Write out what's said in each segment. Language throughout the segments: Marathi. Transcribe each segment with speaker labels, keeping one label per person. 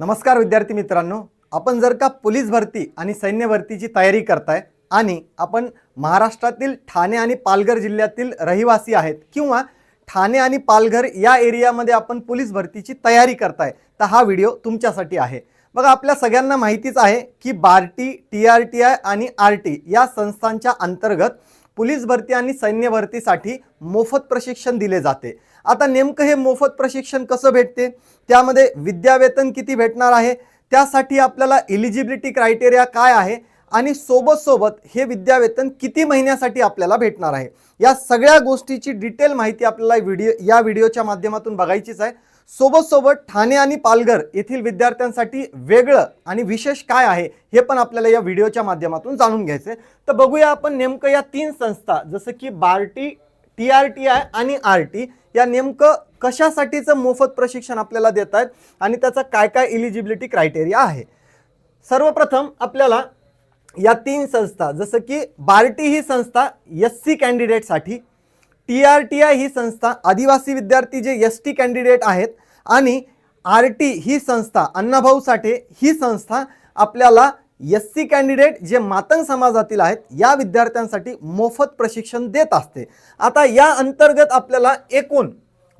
Speaker 1: नमस्कार विद्यार्थी मित्रांनो. आपण जर का पोलीस भरती आणि सैन्य भरतीची तयारी करताय आणि आपण महाराष्ट्रातील ठाणे आणि पालघर जिल्ह्यातील रहिवासी आहेत किंवा ठाणे आणि पालघर या एरियामध्ये आपण पोलीस भरतीची तयारी करताय तर हा व्हिडिओ तुमच्यासाठी आहे. बघा आपल्या सगळ्यांना माहितीच आहे की Barti T R T I आणि आर टी या संस्थांच्या अंतर्गत पोलीस भरती आणि सैन्य भरतीसाठी मोफत प्रशिक्षण दिले जाते. आता नेमकं हे मोफत प्रशिक्षण कसं भेटते? त्यामध्ये विद्यावेतन किती भेटणार आहे? त्यासाठी आपल्याला एलिजिबिलिटी क्रायटेरिया काय आहे? आणि सोबत सोबत हे विद्यावेतन किती महिन्यासाठी आपल्याला भेटणार आहे? या सगळ्या गोष्टीची डिटेल माहिती आपल्याला व्हिडिओ या व्हिडिओच्या माध्यमातून बघायचीच आहे. सोबत सोबत ठाणे आणि पालघर येथील विद्यार्थ्यांसाठी वेगळं आणि विशेष काय आहे हे पण आपल्याला या व्हिडिओच्या माध्यमातून जाणून घ्यायचं आहे तर बघूया आपण नेमकं या तीन संस्था जसं की Barti T R T I आणि आर टी या नेमकं कशासाठीचं मोफत प्रशिक्षण आपल्याला देत आहेत आणि त्याचा काय काय इलिजिबिलिटी क्रायटेरिया आहे. सर्वप्रथम आपल्याला या तीन संस्था जसं की बार्टी ही संस्था एस सी कॅन्डिडेटसाठी टी आर टी आय ही संस्था आदिवासी विद्यार्थी जे एस टी कॅन्डिडेट आहेत आणि आर टी ही संस्था अण्णाभाऊ साठे ही संस्था आपल्याला एस सी कॅन्डिडेट जे मातंग समाजातील आहेत या विद्यार्थ्यांसाठी मोफत प्रशिक्षण देत असते. आता या अंतर्गत आपल्याला एकूण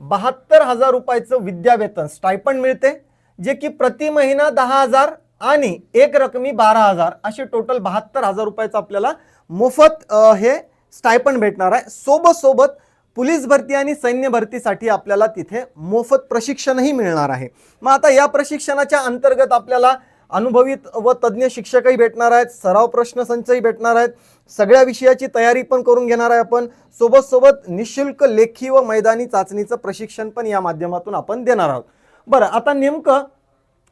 Speaker 1: बहात्तर हजार रुपयाचं विद्यावेतन स्टायपंड मिळते जे की प्रति महिना दहा हजार आणि एक रकमी बारा हजार असे टोटल बहात्तर हजार रुपयाचं आपल्याला मोफत हे स्टायपंड भेटणार आहे. सोबत सोबत पोलीस भरती आणि सैन्य भरतीसाठी आपल्याला तिथे मोफत प्रशिक्षणही मिळणार आहे. मग आता या प्रशिक्षणाच्या अंतर्गत आपल्याला अनुभवीत व तज्ज्ञ शिक्षकही भेटणार आहेत सराव प्रश्नसंचही भेटणार आहेत. सगळ्या विषयाची तयारी पण करून घेणार आहे आपण. सोबत सोबत निशुल्क लेखी व मैदानी चाचणीचं प्रशिक्षण पण या माध्यमातून आपण देणार आहोत. बरं आता नेमकं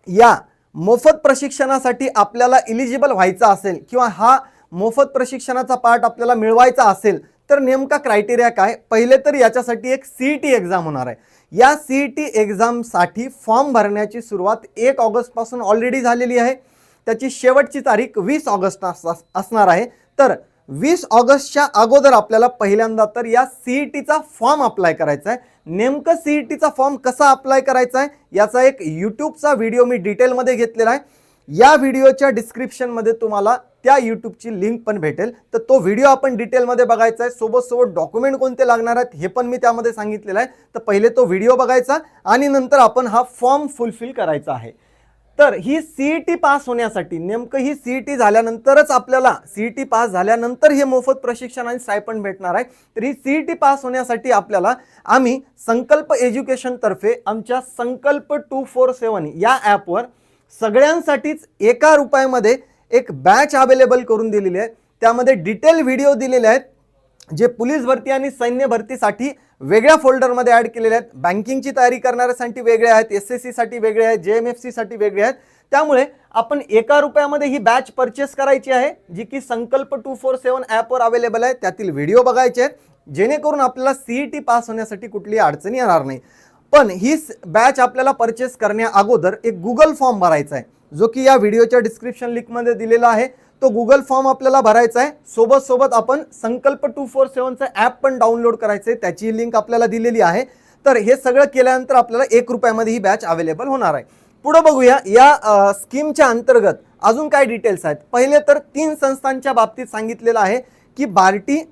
Speaker 1: या मोफत प्रशिक्षणासाठी आपल्याला इलिजिबल व्हायचं असेल किंवा हा मोफत प्रशिक्षणाचा पार्ट आपल्याला मिळवायचा असेल तर नेमका क्रायटेरिया काय? पहिले तर याच्यासाठी एक सी ई टी एक्झाम होणार आहे. या सी ई टी एक्झामसाठी फॉर्म भरण्याची सुरुवात एक ऑगस्टपासून ऑलरेडी झालेली आहे. त्याची शेवटची तारीख वीस ऑगस्ट अस- असणार आहे. तर वीस ऑगस्टच्या अगोदर आपल्याला पहिल्यांदा तर या सी ई टीचा फॉर्म अप्लाय करायचा आहे. नेमकं सी ई टीचा फॉर्म कसा अप्लाय करायचा आहे याचा एक यूट्यूबचा व्हिडिओ मी डिटेलमध्ये घेतलेला आहे. या व्हिडिओच्या डिस्क्रिप्शनमध्ये तुम्हाला त्या यूट्यूबची लिंक पण भेटेल. तर तो व्हिडिओ आपण डिटेलमध्ये बघायचा आहे. सोबत सोबत डॉक्युमेंट कोणते लागणार आहेत हे पण मी त्यामध्ये सांगितलेलं आहे. तर पहिले तो व्हिडिओ बघायचा आणि नंतर आपण हा फॉर्म फुलफिल करायचा आहे. तर ही सी ई टी पास होण्यासाठी नेमकं ही सी ई टी झाल्यानंतरच आपल्याला सी ई टी पास झाल्यानंतर हे मोफत प्रशिक्षण आणि सायपण भेटणार आहे. तर ही सी ई टी पास होण्यासाठी आपल्याला आम्ही संकल्प एज्युकेशनतर्फे आमच्या संकल्प टू फोर सेवन या ॲपवर सगळ्यांसाठीच एका रुपयामध्ये एक बॅच अवेलेबल करून दिलेली आहे. त्यामध्ये डिटेल व्हिडिओ दिलेले आहेत जे पोलीस भरती आणि सैन्य भरतीसाठी वेगळ्या फोल्डरमध्ये ॲड केलेले आहेत. बँकिंगची तयारी करणाऱ्यासाठी वेगळे आहेत एस एस सीसाठी वेगळे आहेत जे एम एफ सीसाठी वेगळे आहेत. त्यामुळे आपण एका रुपयामध्ये ही बॅच परचेस करायची आहे जी की संकल्प टू फोर सेवन ॲपवर अवेलेबल आहे. त्यातील व्हिडिओ बघायचे आहेत. जेणेकरून आपल्याला सी ई टी पास होण्यासाठी कुठलीही अडचणी येणार नाही. पण ही बॅच आपल्याला परचेस करण्या अगोदर एक गुगल फॉर्म भरायचा आहे. जो की या व्हिडिओच्या डिस्क्रिप्शन लिंकमध्ये दिलेला आहे तो गुगल फॉर्म आपल्याला भरायचा आहे. सोबत सोबत आपण संकल्प टू फोर सेवनचं ॲप पण डाउनलोड करायचं आहे. त्याची लिंक आपल्याला दिलेली आहे. तर हे सगळं केल्यानंतर आपल्याला एक रुपयामध्ये ही बॅच अवेलेबल होणार आहे. पुढं बघूया या स्कीमच्या अंतर्गत अजून काय डिटेल्स आहेत? पहिले तर तीन संस्थांच्या बाबतीत सांगितलेलं आहे की Barti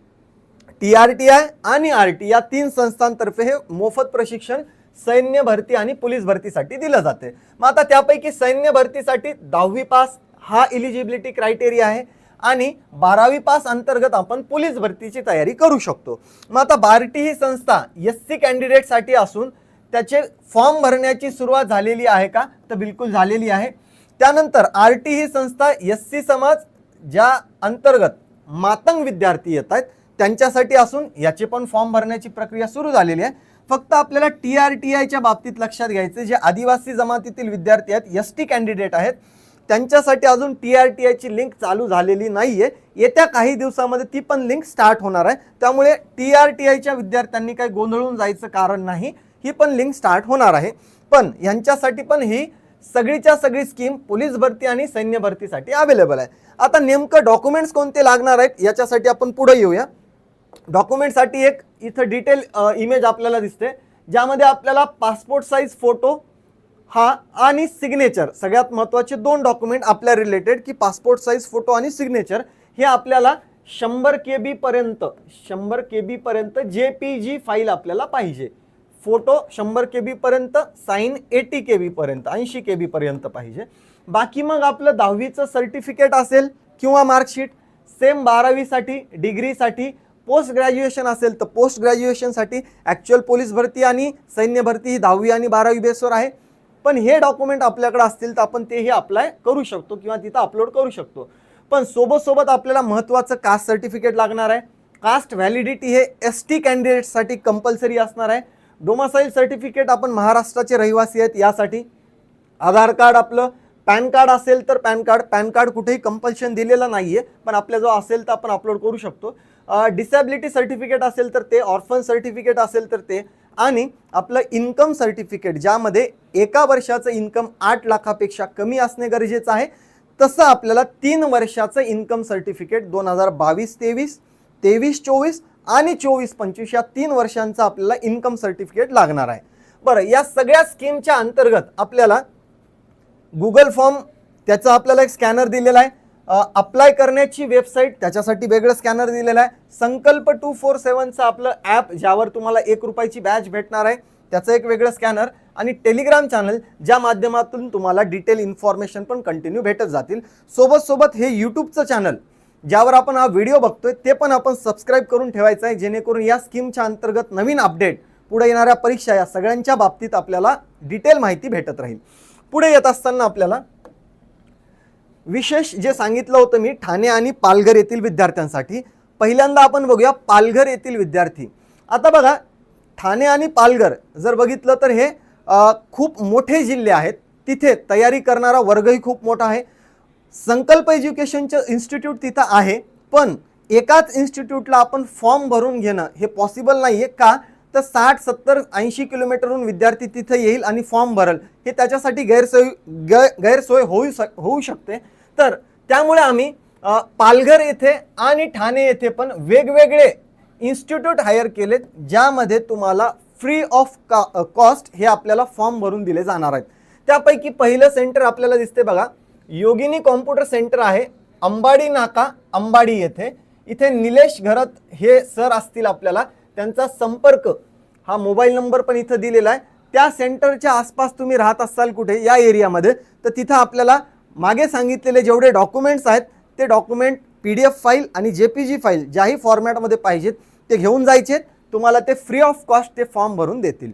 Speaker 1: T R T I आणि आर टी. या तीन संस्थांतर्फे हे मोफत प्रशिक्षण सैन्य भरती आणि पोलीस भरतीसाठी दिलं जाते. मग आता त्यापैकी सैन्य भरतीसाठी दहावी पास हा इलिजिबिलिटी क्रायटेरिया आहे आणि बारावी पास अंतर्गत आपण पोलीस भरतीची तयारी करू शकतो. मग आता बार्टी ही संस्था एस सी कॅन्डिडेटसाठी असून त्याचे फॉर्म भरण्याची सुरुवात झालेली आहे का? तर बिलकुल झालेली आहे. त्यानंतर आर टी ही संस्था एस सी समाज ज्या अंतर्गत मातंग विद्यार्थी येत आहेत त्यांच्यासाठी असून याचे पण फॉर्म भरण्याची प्रक्रिया सुरू झालेली आहे. फक्त आपल्याला टी आर टी आयच्या बाबतीत लक्षात घ्यायचं जे आदिवासी जमातीतील विद्यार्थी आहेत एस टी कॅन्डिडेट आहेत त्यांच्यासाठी अजून टी आर टी आयची लिंक चालू झालेली नाही आहे येत्या काही दिवसामध्ये ती पण लिंक स्टार्ट होणार आहे. त्यामुळे टी आर टी आयच्या विद्यार्थ्यांनी काही गोंधळून जायचं कारण नाही. ही पण लिंक स्टार्ट होणार आहे. पण यांच्यासाठी पण ही सगळीच्या सगळी स्कीम पोलीस भरती आणि सैन्य भरतीसाठी अवेलेबल आहे. आता नेमकं डॉक्युमेंट्स कोणते लागणार आहेत याच्यासाठी आपण पुढे येऊया. डॉक्युमेंटसाठी एक इथं डिटेल इमेज आपल्याला दिसते ज्यामध्ये आपल्याला पासपोर्ट साईज फोटो हा आणि सिग्नेचर सगळ्यात महत्त्वाचे दोन डॉक्युमेंट आपल्या रिलेटेड की पासपोर्ट साईज फोटो आणि सिग्नेचर हे आपल्याला शंभर के बीपर्यंत शंभर के बीपर्यंत जे पी जी फाईल आपल्याला पाहिजे. फोटो शंभर के बीपर्यंत साईन एटी के बीपर्यंत ऐंशी के बीपर्यंत पाहिजे. बाकी मग आपलं दहावीचं सर्टिफिकेट असेल किंवा मार्कशीट सेम बारावीसाठी डिग्रीसाठी पोस्ट ग्रॅज्युएशन असेल तर पोस्ट ग्रॅज्युएशनसाठी ॲक्च्युअल पोलीस भरती आणि सैन्य भरती ही दहावी आणि बारावी बेसवर आहे. पण हे डॉक्युमेंट आपल्याकडे असतील तर आपण तेही अप्लाय करू शकतो किंवा तिथं अपलोड करू शकतो. पण सोबतसोबत आपल्याला महत्त्वाचं कास्ट सर्टिफिकेट लागणार आहे. कास्ट व्हॅलिडिटी हे एस टी कॅन्डिडेटसाठी कंपल्सरी असणार आहे. डोमासाईल सर्टिफिकेट आपण महाराष्ट्राचे रहिवासी आहेत यासाठी. आधार कार्ड आपलं पॅन कार्ड असेल तर पॅन कार्ड पॅन कार्ड कुठेही कंपल्शन दिलेलं नाही आहे पण आपल्या जो असेल तर आपण अपलोड करू शकतो. डिसॅबिलिटी सर्टिफिकेट असेल तर ते ऑर्फन सर्टिफिकेट असेल तर ते आणि आपलं इन्कम सर्टिफिकेट ज्यामध्ये एका वर्षाचं इन्कम आठ लाखापेक्षा कमी असणे गरजेचं आहे तसं आपल्याला तीन वर्षाचं इन्कम सर्टिफिकेट दोन हजार बावीस तेवीस तेवीस चोवीस आणि चोवीस पंचवीस या तीन वर्षांचं आपल्याला इन्कम सर्टिफिकेट लागणार आहे. बरं या सगळ्या स्कीमच्या अंतर्गत आपल्याला गुगल फॉर्म त्याचा आपल्याला एक स्कॅनर दिलेला आहे. अप्लाय करण्याची वेबसाईट त्याच्यासाठी वेगळं स्कॅनर दिलेलं आहे. संकल्प टू फोर सेवनचं आपलं ॲप ज्यावर तुम्हाला एक रुपयाची बॅच भेटणार आहे त्याचं एक वेगळं स्कॅनर आणि टेलिग्राम चॅनल ज्या माध्यमातून तुम्हाला डिटेल इन्फॉर्मेशन पण कंटिन्यू भेटत जातील. सोबत सोबत हे यूट्यूबचं चॅनल ज्यावर आपण हा व्हिडिओ बघतोय ते पण आपण सबस्क्राईब करून ठेवायचं आहे जेणेकरून या स्कीमच्या अंतर्गत नवीन अपडेट पुढे येणाऱ्या परीक्षा या सगळ्यांच्या बाबतीत आपल्याला डिटेल माहिती भेटत राहील. पुढे येत असताना आपल्याला विशेष जे सांगितलं होतं मी ठाणे आणि पालघर येथील विद्यार्थ्यांसाठी. पहिल्यांदा आपण बघूया पालघर येथील विद्यार्थी. आता बघा ठाणे आणि पालघर जर बघितलं तर हे खूप मोठे जिल्हे आहेत. तिथे तयारी करणारा वर्गही खूप मोठा आहे. संकल्प एज्युकेशनचं इन्स्टिट्यूट तिथं आहे. पण एकाच इन्स्टिट्यूटला आपण फॉर्म भरून घेणं हे पॉसिबल नाही आहे का? तर साठ सत्तर ऐंशी किलोमीटरहून विद्यार्थी तिथं येईल आणि फॉर्म भरल. हे त्याच्यासाठी गैरसोय गै गैरसोय होऊ शक होऊ शकते. तर त्यामुळे आम्ही पालघर येथे आणि ठाणे येथे पण वेगवेगळे इन्स्टिट्यूट हायर केलेत ज्यामध्ये तुम्हाला फ्री ऑफ का कॉस्ट हे आपल्याला फॉर्म भरून दिले जाणार आहेत. त्यापैकी पहिलं सेंटर आपल्याला दिसते बघा. योगिनी कॉम्प्युटर सेंटर आहे अंबाडी नाका अंबाडी येथे. इथे निलेश घरत हे सर असतील आपल्याला. त्यांचा संपर्क हा मोबाईल नंबर पण इथं दिलेला आहे. त्या सेंटरच्या आसपास तुम्ही राहत असाल कुठे या एरियामध्ये तर तिथं आपल्याला मागे सांगितलेले जेवढे डॉक्युमेंट्स आहेत ते document P D F file आणि जे पी जी फाईल ज्याही फॉर्मॅटमध्ये पाहिजेत ते घेऊन जायचे. तुम्हाला ते फ्री ऑफ कॉस्ट ते फॉर्म भरून देतील.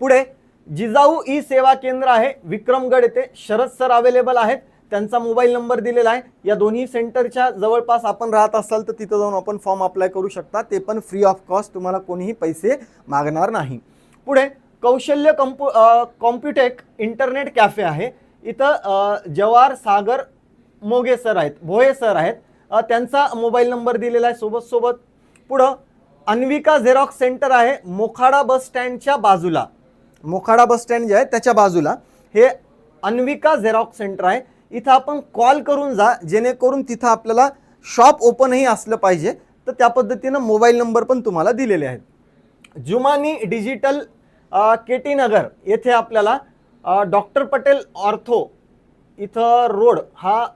Speaker 1: पुढे जिजाऊ ई सेवा केंद्र आहे विक्रमगड येथे शरद सर अवेलेबल आहेत. त्यांचा मोबाईल नंबर दिलेला आहे. या दोन्ही सेंटरच्या जवळपास आपण राहत असाल तर तिथं जाऊन आपण फॉर्म अप्लाय करू शकता. ते पण फ्री ऑफ कॉस्ट. तुम्हाला कोणीही पैसे मागणार नाही. पुढे कौशल्य कॉम्पु कॉम्प्युटेक इंटरनेट कॅफे आहे. इथं जवार सागर मोगे सर आहेत भोये सर आहेत. त्यांचा मोबाईल नंबर दिलेला आहे सोबत सोबत. पुढं अन्विका झेरॉक्स सेंटर आहे मोखाडा बस स्टँडच्या बाजूला. मोखाडा बस स्टँड जे आहे त्याच्या बाजूला. हे अन्विका झेरॉक्स सेंटर आहे. इथं आपण कॉल करून जा जेणेकरून तिथं आपल्याला शॉप ओपनही असलं पाहिजे. तर त्या पद्धतीनं मोबाईल नंबर पण तुम्हाला दिलेले आहेत. जुमानी डिजिटल के टी नगर येथे आपल्याला डॉक्टर पटेल ऑर्थो इथं रोड हा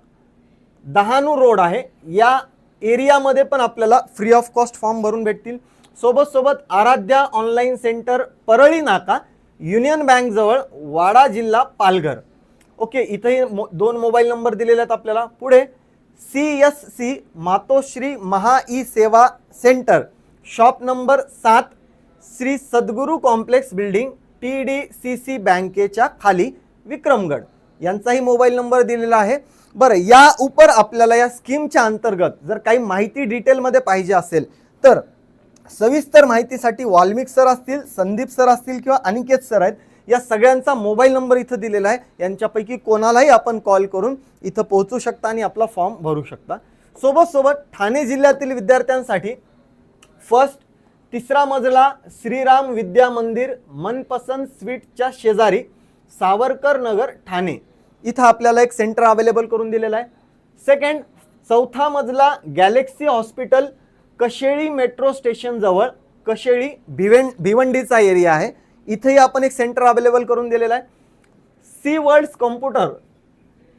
Speaker 1: दहानू रोड आहे. या एरियामध्ये पण आपल्याला फ्री ऑफ कॉस्ट फॉर्म भरून भेटतील. सोबत सोबत आराध्या ऑनलाईन सेंटर परळी नाका युनियन बँकजवळ वाडा जिल्हा पालघर. ओके इथंही मो दोन मोबाईल नंबर दिलेले आहेत आपल्याला. पुढे C S C Matoshri Maha E Seva centre. Shop number सात Shri Sadguru complex building T D C C बँकेच्या खाली विक्रमगड. यांचाही मोबाईल नंबर दिलेला आहे. बरं या उपर आपल्याला या स्कीमच्या अंतर्गत जर काही माहिती डिटेलमध्ये पाहिजे असेल तर सविस्तर माहितीसाठी वाल्मिक सर असतील संदीप सर असतील किंवा अनिकेत सर आहेत या सगळ्यांचा मोबाईल नंबर इथं दिलेला आहे. यांच्यापैकी कोणालाही आपण कॉल करून इथं पोहोचू शकता आणि आपला फॉर्म भरू शकता. सोबत सोबत ठाणे जिल्ह्यातील विद्यार्थ्यांसाठी फर्स्ट तिसरा मजला श्रीराम विद्या मंदिर मनपसंत स्वीटच्या शेजारी सावरकर नगर ठाणे. इथं आपल्याला एक सेंटर अवेलेबल करून दिलेलं आहे. सेकंड चौथा मजला गॅलेक्सी हॉस्पिटल कशेळी मेट्रो स्टेशनजवळ कशेळी भिवें भिवंडीचा एरिया आहे. इथेही आपण एक सेंटर अवेलेबल करून दिलेलं आहे. C worlds computer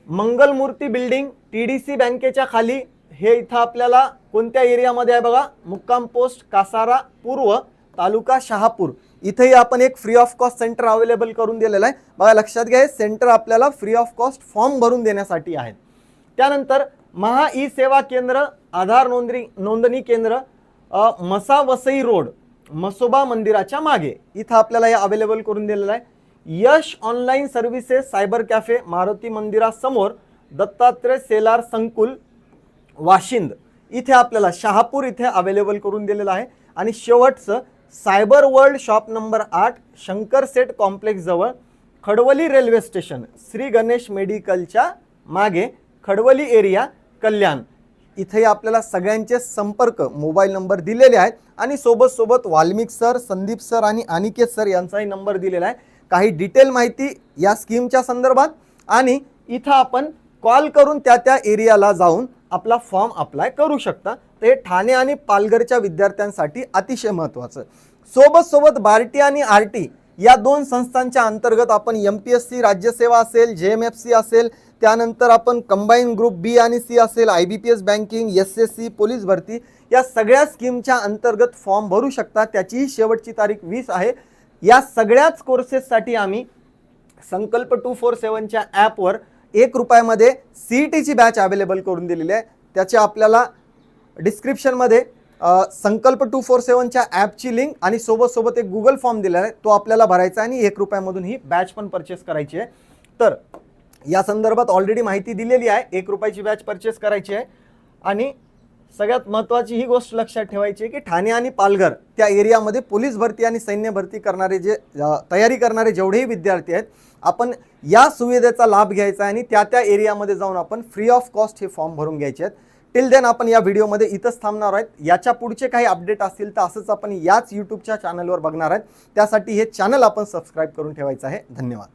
Speaker 1: Mangalmurti building T D C बँकेच्या खाली. हे इथं आपल्याला कोणत्या एरियामध्ये आहे बघा? मुक्काम पोस्ट कासारा पूर्व तालुका शहापूर. इथेही आपण एक free of cost centre available करून दिलेलं आहे. बघा लक्षात घ्या हे सेंटर आपल्याला फ्री ऑफ कॉस्ट फॉर्म भरून देण्यासाठी आहे त्यानंतर महा ई सेवा केंद्र आधार नोंदणी नोंदणी केंद्र मसावसई मसा वसई रोड. मसोबा मंदिराच्या मागे. इथं आपल्याला हे अवेलेबल करून दिलेलं आहे. Yash online services cyber cafe Maruti मंदिरासमोर दत्तात्रय सेलार संकुल वाशिंद. इथे आपल्याला शहापूर इथे अवेलेबल करून दिलेलं आहे. आणि शेवटचं सायबर वर्ल्ड शॉप नंबर आठ शंकर सेट कॉम्प्लेक्सजवळ खडवली रेल्वे स्टेशन श्री गणेश मेडिकलच्या मागे खडवली एरिया कल्याण. इथे आपल्याला सगळ्यांचे संपर्क मोबाईल नंबर दिलेले आहेत. आणि सोबत सोबत वाल्मिक सर संदीप सर आणि अनिकेत सर यांचाही नंबर दिलेला आहे. काही डिटेल माहिती या स्कीमच्या संदर्भात. आणि इथं आपण कॉल करून त्या त्या एरियाला जाऊन आपला फॉर्म अप्लाय करू शकता. तर हे ठाणे आणि पालघरच्या विद्यार्थ्यांसाठी अतिशय महत्त्वाचं. सोबत सोबत बार्टी आणि आर टी या दोन संस्थांच्या अंतर्गत आपण एम पी एस सी राज्यसेवा असेल जे एम एफ सी असेल त्यानंतर आपण कंबाईन ग्रुप बी आणि सी असेल I B P S banking S S C police भरती या सगळ्या स्कीमच्या अंतर्गत फॉर्म भरू शकता. त्याचीही शेवटची तारीख वीस आहे. या सगळ्याच कोर्सेससाठी आम्ही संकल्प टू फोर सेवनच्या ॲपवर एक रुपयामध्ये सी ई टीची बॅच अवेलेबल करून दिलेली आहे. त्याचे आपल्याला डिस्क्रिप्शनमध्ये संकल्प टू फोर सेवनच्या ॲपची लिंक आणि सोबत सोबत एक गुगल फॉर्म दिलेला आहे. तो आपल्याला भरायचा आहे आणि एक रुपयामधून ही बॅच पण परचेस करायची आहे. तर या संदर्भात ऑलरेडी माहिती दिलेली आहे. एक रुपयाची बॅच परचेस करायची आहे. आणि सगळ्यात महत्त्वाची ही गोष्ट लक्षात ठेवायची आहे की ठाणे आणि पालघर त्या एरियामध्ये पोलीस भरती आणि सैन्य भरती करणारे जे तयारी करणारे जेवढेही विद्यार्थी आहेत आपण या सुविधेचा लाभ घ्यायचा आहे आणि त्या त्या एरियामध्ये जाऊन आपण फ्री ऑफ कॉस्ट हे फॉर्म भरून घ्यायचे आहेत. टिल देन आपण या व्हिडिओमध्ये इथंच थांबणार आहेत. याच्या पुढचे काही अपडेट असतील तर असंच आपण याच यूट्यूबच्या चॅनलवर बघणार आहेत. त्यासाठी हे चॅनल आपण सबस्क्राईब करून ठेवायचं आहे. धन्यवाद.